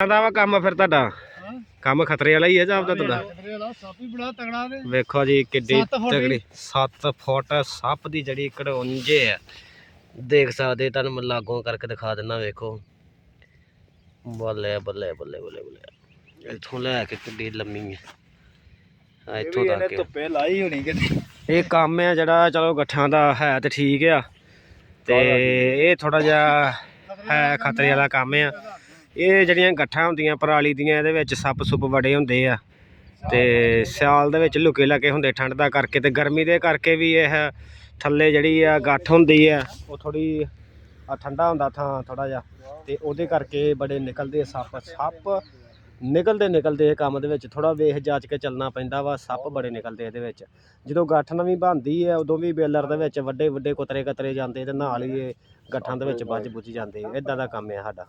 ਦਾ ਵਾ ਕੰਮ ਫਿਰ ਤੁਹਾਡਾ? ਕੰਮ ਖਤਰੇ ਵਾਲਾ ਹੀ ਹੈ ਜਾਂ ਆਪਦਾ ਤੁਹਾਡਾ? ਖਤਰੇ ਵਾਲਾ ਸੱਪ ਹੀ ਬੜਾ ਤਗੜਾ ਤੇ ਵੇਖੋ ਜੀ ਕਿੱਡੀ ਸੱਤ ਫੁੱਟ ਦੀ। ਤਗੜੀ 7 ਫੁੱਟ ਸੱਪ ਦੀ ਜਿਹੜੀ ਕੜੌਂਜੇ ਆ। ਦੇਖ ਸਕਦੇ ਤੁਹਾਨੂੰ ਮੈਂ ਲਾਗੋਂ ਕਰਕੇ ਦਿਖਾ ਦਿੰਦਾ ਵੇਖੋ। ਬੱਲੇ ਬੱਲੇ ਬੱਲੇ ਬੱਲੇ ਬੱਲੇ। ਇੱਥੋਂ ਲੈ ਕੇ ਕਿੱਡੀ ਲੰਮੀ ਹੈ ਆ ਇੱਥੋਂ ਤੱਕ ਹੈ। ਧੁੱਪੇ ਲਾਈ ਹੋਣੀ ਕਿਤੇ। ਇਹ ਕੰਮ ਹੈ ਜਿਹੜਾ ਚਲੋ ਗੱਠਾਂ ਦਾ ਹੈ ਤੇ ਠੀਕ ਆ। ਤੇ ਇਹ ਥੋੜਾ ਜਿਹਾ ਹੈ ਖਤਰੇ ਵਾਲਾ ਕੰਮ ਆ। ਇਹ ਜਿਹੜੀਆਂ ਗੱਠਾਂ ਹੁੰਦੀਆਂ, ਪਰਾਲੀ ਦੀਆਂ, ਇਹਦੇ ਵਿੱਚ ਸੱਪ ਸੁੱਪ ਬੜੇ ਹੁੰਦੇ ਆ। ਤੇ ਸਿਆਲ ਦੇ ਵਿੱਚ ਲੁਕੇ ਲੱਗੇ ਹੁੰਦੇ ਠੰਡ ਦਾ ਕਰਕੇ ਤੇ ਗਰਮੀ ਦੇ ਕਰਕੇ ਵੀ ਇਹ ਥੱਲੇ ਜਿਹੜੀ ਆ ਗੱਠ ਹੁੰਦੀ ਆ, ਉਹ ਥੋੜੀ ਆ ਠੰਡਾ ਹੁੰਦਾ ਥਾਂ ਥੋੜਾ ਜਿਹਾ। ਤੇ ਉਹਦੇ ਕਰਕੇ ਬੜੇ ਨਿਕਲਦੇ ਸੱਪ। ਸੱਪ ਨਿਕਲਦੇ ਨਿਕਲਦੇ ਇਹ ਕੰਮ ਦੇ ਵਿੱਚ ਥੋੜਾ ਵੇਖ ਜਾਚ ਕੇ ਚੱਲਣਾ ਪੈਂਦਾ ਵਾ, ਸੱਪ ਬੜੇ ਨਿਕਲਦੇ ਇਹਦੇ ਵਿੱਚ। ਜਦੋਂ ਗੱਠ ਨਵੀਂ ਬਣਦੀ ਹੈ ਉਦੋਂ ਵੀ ਬੇਲਰ ਦੇ ਵਿੱਚ ਵੱਡੇ ਵੱਡੇ ਕੁਤਰੇ ਕਤਰੇ ਜਾਂਦੇ ਤੇ ਨਾਲ ਹੀ ਇਹ ਗੱਠਾਂ ਦੇ ਵਿੱਚ ਵੱਜ ਬੁੱਝ ਜਾਂਦੇ ਇਦਾਂ ਦਾ ਕੰਮ ਹੈ ਸਾਡਾ।